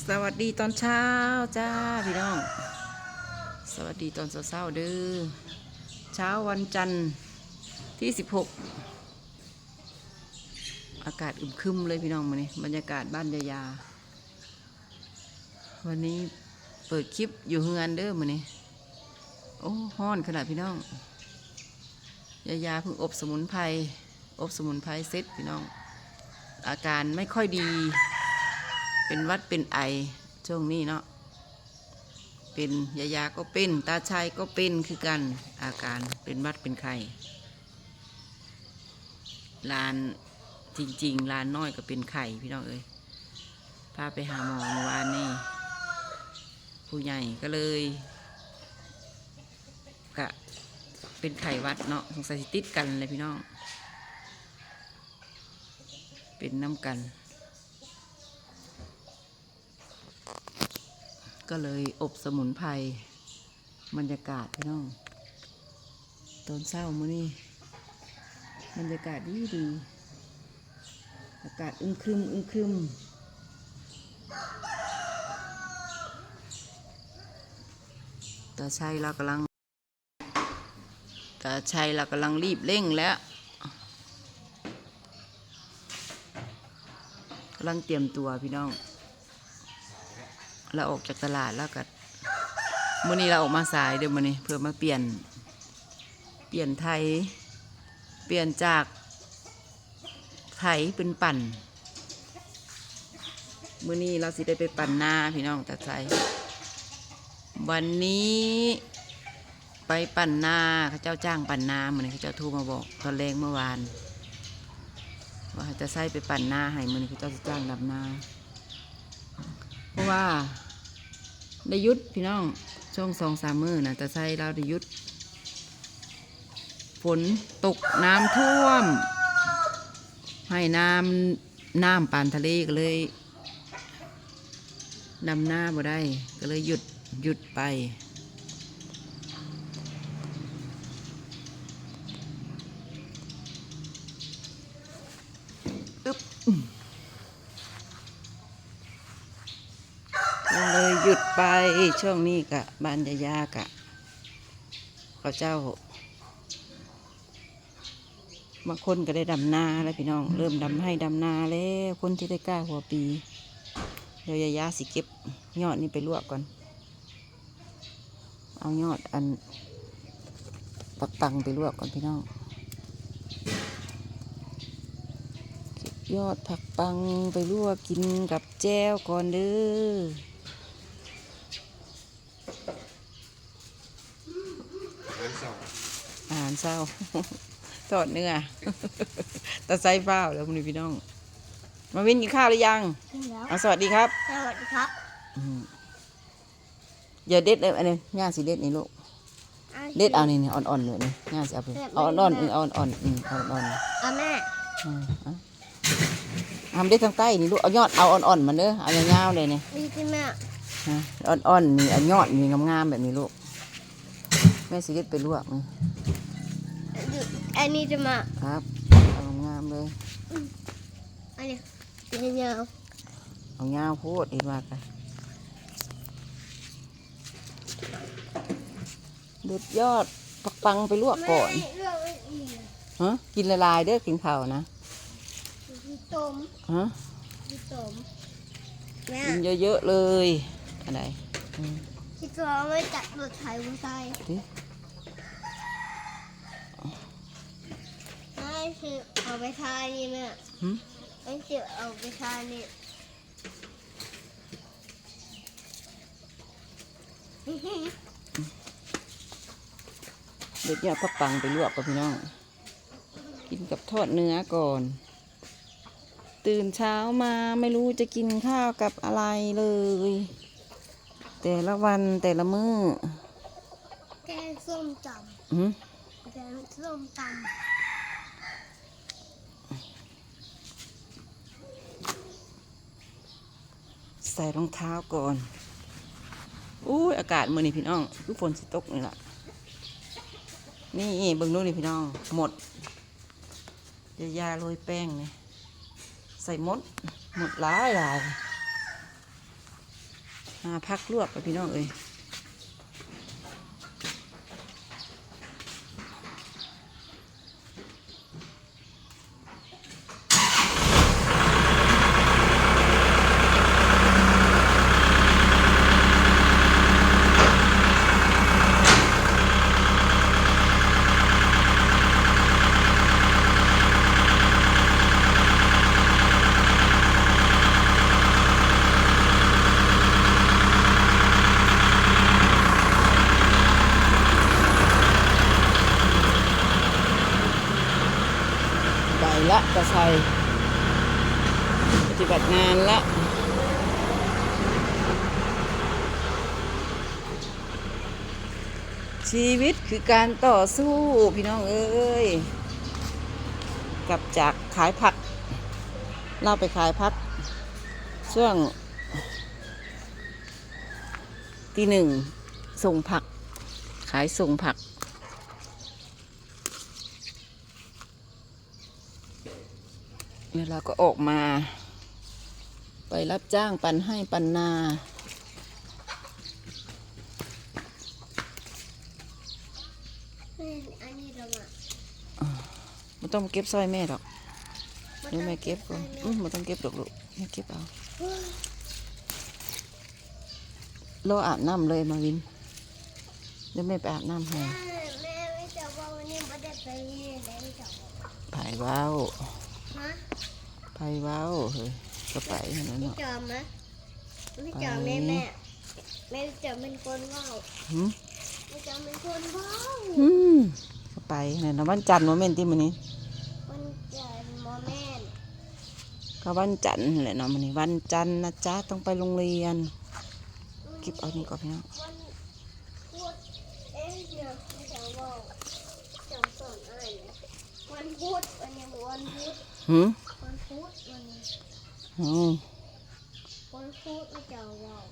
สวัสดีตอนเช้าจ้าพี่น้อง สวัสดีตอนเช้าเด้อเช้าวันจันทร์ที่ 16 อากาศอึมครึมเลยพี่น้องมาเนี่บรรยากาศบ้านยายา วันนี้เปิดคลิปอยู่เฮือนเด้อมาเนี่โอ้ฮ้อนขนาดพี่น้องยายาเพิ่งอบสมุนไพรอบสมุนไพรเซ็ตพี่น้อง อาการไม่ค่อยดี เป็นวัดเป็นไอช่วงนี้เนาะเป็นยายาก็เป็น ตาชัยก็เป็นคือกันอาการเป็นวัดเป็นไข้ลานจริง ๆ ลานน้อยก็เป็นไข่พี่น้องเอ้ยพาไปหาหมอเมื่อวานนี่ผู้ใหญ่ก็เลยกะเป็นไข่วัดเนาะสงสัยสิติดกันเลยพี่น้อง เป็นน้ำกัน ก็เลยอบสมุนไพรบรรยากาศพี่น้องตอนเช้ามื้อนี้บรรยากาศดีดีอากาศอึมครึมอึมครึมตาชัยเรากำลังตาชัยเรากำลังรีบเร่งแล้วกำลังเตรียมตัวพี่น้อง เราออกจากตลาดแล้วก็มื่อนี้เราออกมาสายเดี๋ยวมื่อนี้เพื่อมาเปลี่ยน เปลี่ยนไทย เปลี่ยนจากไถเป็นปั่นมื่อนี้เราสิได้ไปปั่นนาพี่น้องตัดใจวันนี้ไปปั่นนาเขาเจ้าจ้างปั่นนาเหมือนเขาเจ้าทรมาบอกตอนแรงเมื่อวาน ว่าจะใส่ไปปั่นนาให้มือนี้เขาเจ้าจะจ้างดำนา เพราะว่าได้ยุดพี่น้องช่วงสองสามมือนะแต่ใส่เราได้ยุด ฝนตกน้ำท่วม ให้น้ำน้ำปานทะเลก็เลยดำหน้าบ่ได้ก็เลยหยุดหยุดไป อึ๊บ ก็เลยหยุ ดไปช่วงนี้กะบ้านยายากะเขาเจ้าบางคนก็ได้ดำนาแล้วพี่น้อง เริ่มดำให้ดำนาแล้วคนที่ได้กล้าหัวปีเดี๋ยวยายาสิเก็บยอดนี่ไปลวกก่อน เอายอดอันปักตังไปลวกก่อนพี่น้องยอดผักปังไปลวกกินกับแจ้วก่อนเด้อาหารเช้าทอดเนื้อตะไซเฝ้าแล้วคุณพี่น้อง มาวินกินข้าวหรือยังขึ้นแล้วเอาสวัสดีครับ สวัสดีครับอืมอย่าเด็ดเลยอันนี้ง่าสิเด็ดนี่ลูก เด็ดเอานี่นี่อ่อนๆเลยนี่ง่าสิเอาไปเอาอ่อนๆเออเอาอ่อนๆอืมเอาอ่อนอะแม่ๆอืมเอาทำได้ทางใต้นี่ลูก เอายอดเอาอ่อนๆมันเด้อเอายาวๆเลยนี่ดีที่แม่ฮะอ่อนๆนี่เอายอดนี่งามๆแบบนี้ลูก แม่สิเด็ดไปลวกนี่ อันนี้จะมาครับเอางามๆเลยอันนี้เป็นยาวเอาเงาวโพดเห็นว่ากันเด็ดยอดปักปังไปลวกก่อนแม่เรื่องไม่อีกฮะกินละลายเด้อกินข้าวนะมีต้มฮะมีต้มแม่กินเยอะๆเลยอะไรอืมคิดว่าไม่จัดรถไถวุ้นไส้ ดิไม่คือเอาไปทานนี่แม่หึไม่คือเอาไปทานนี่เด็ดยอดปักปังไปลวกกับพี่น้อง กินกับทอดเนื้อก่อน ตื่นเช้ามาไม่รู้จะกินข้าวกับอะไรเลย แต่ละวันแต่ละมื้อแกงส้มตหืมำแกงส้มต ใส่รองเท้าก่อนอุ้ยอากาศมือนี่พี่น้องคือฝนสิตกนี่แหละนี่เบิ่งดูนี่พี่น้อง หมดยายาโรยแป้งนี่ใส่มดหมดหลายหลายมาพักลวกไปพี่น้องเอ้ยไปละกระชัยป ฏิบัติงานละชีวิตคือการต่อสู้พี่น้องเอ้ยกลับจากขายผัก เราไปขายผัก ช่วงตีหนึ่งส่งผัก ขายส่งผักเวลาก็ออกมา ไปรับจ้างปันให้ปันนาแม่อันนี้เราอะไม่ต้องเก็บสร้อยแม่หรอกเดี๋ยวแม่เก็บก่อนอืมไม่ต้องเก็บหรอกลูกแม่เก็บเอารออาบน้ำเลยมาวิน เดี๋ยวแม่ไปอาบน้ำให้แม่แม่ไม่จะว่าวันนี้ไม่ได้ไปเรียนได้จะบอกไผ่ว้าวฮะไผ่ว้าวเฮ้ย ก็ไปเท่านั้นไม่เนาะ จอมไหมไม่จอมแม่แม่แม่จอมเป็นคนว่าวหืมไม่จอมเป็นคนว่าวอืมก็ไปเนี่ยนะวันจันทร์โมเมนต์ที่มันนี้คนเกิดโมแม่นก็วันจันทร์แหละเนาะมันนี้วันจันทร์นะจ๊ะต้องไปโรงเรียนเก็บเอานี่ก่อนพี่น้องวันพุธเอ๊ะเดี๋ยวไม่จอมว่าวจอมสอนอะไรเนี่ยวันพุธวันนี้วันพุธหืม วันพุธวันนี้ อืม วันพุธไม่จอมว่าว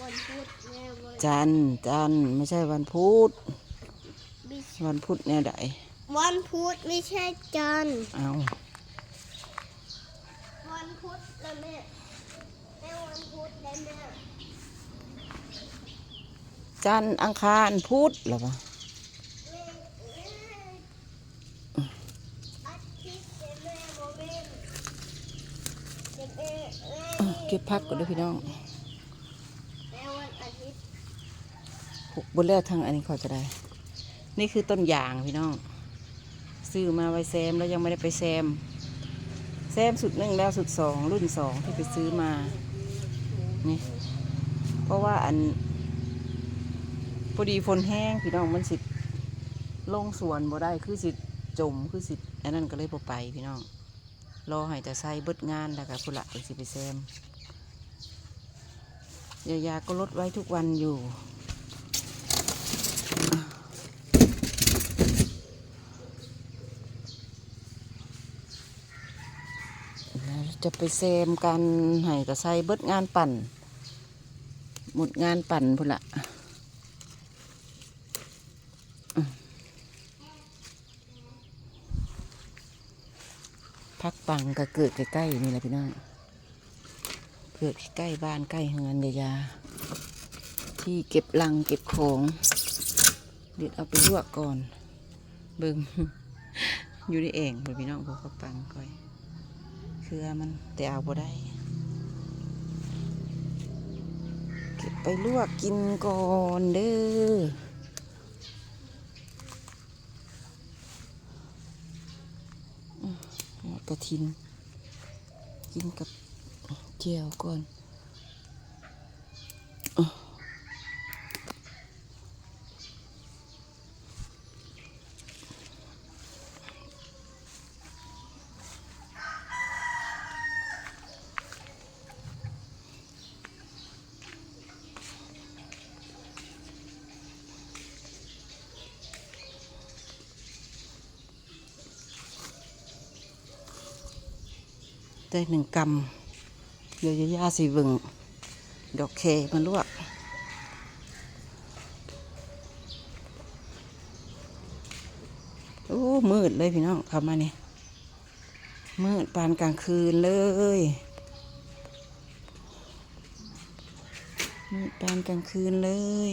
วันพุธแม่วันจันทร์จันทร์ไม่ใช่วันพุธบิชวันพุธเนี่ยไดวันพุธไม่ใช่จันทร์เอาวันพุธแล้วแม่แม่วันพุธได้แม่จันทร์อังคารพุธเหรอปะ แม่แม่อาทิตย์ได้แม่โมเมนต์ได้แม่แม่ อะ เก็บพักก่อนด้วยพี่น้องแม่วันอาทิตย์ปลูกบนแล้วทางอันนี้เขาจะได้ นี่คือต้นยางพี่น้อง ซื้อมาไว้แซมแล้วยังไม่ได้ไปแซม แซมสุดหนึ่งแล้วสุดสองรุ่นสองที่ไปซื้อมา นี่ เพราะว่าอันพอดีฝนแห้งพี่น้องมันสิลงสวนบ่ได้คือสิจมคือสิอันนั้นก็เลยบ่ไปพี่น้องรอให้แต่ใส่เบิดงานแล้วก็พุ่นละถึงสิไปแซม ยายาก็ลดไว้ทุกวันอยู่ จะไปเซมกันให้กับใส่เบิดงานปั่น หมดงานปั่นพุ่นละพักปังก็เกิดใกล้ๆนี่แหละพี่น้อง เกิดใกล้บ้านใกล้เฮือนยายาที่เก็บลังเก็บของเดี๋ยวเอาไปลวกก่อน เบิ่งอยู่ในเอ่งพุ่นพี่น้องพวกพักปังก่อยเครือมันแต่เอาบ่ได้เก็บไปลวกกินก่อนเด้ออืมดกระทิน กินกับ เจียวก่อ เดี๋ยวยาๆสิเบึงดอกเคมาลวกโอ้มืดเลยพี่น้องเข้ามานี่มืดปานกลางคืนเลยมืดปานกลางคืนเลย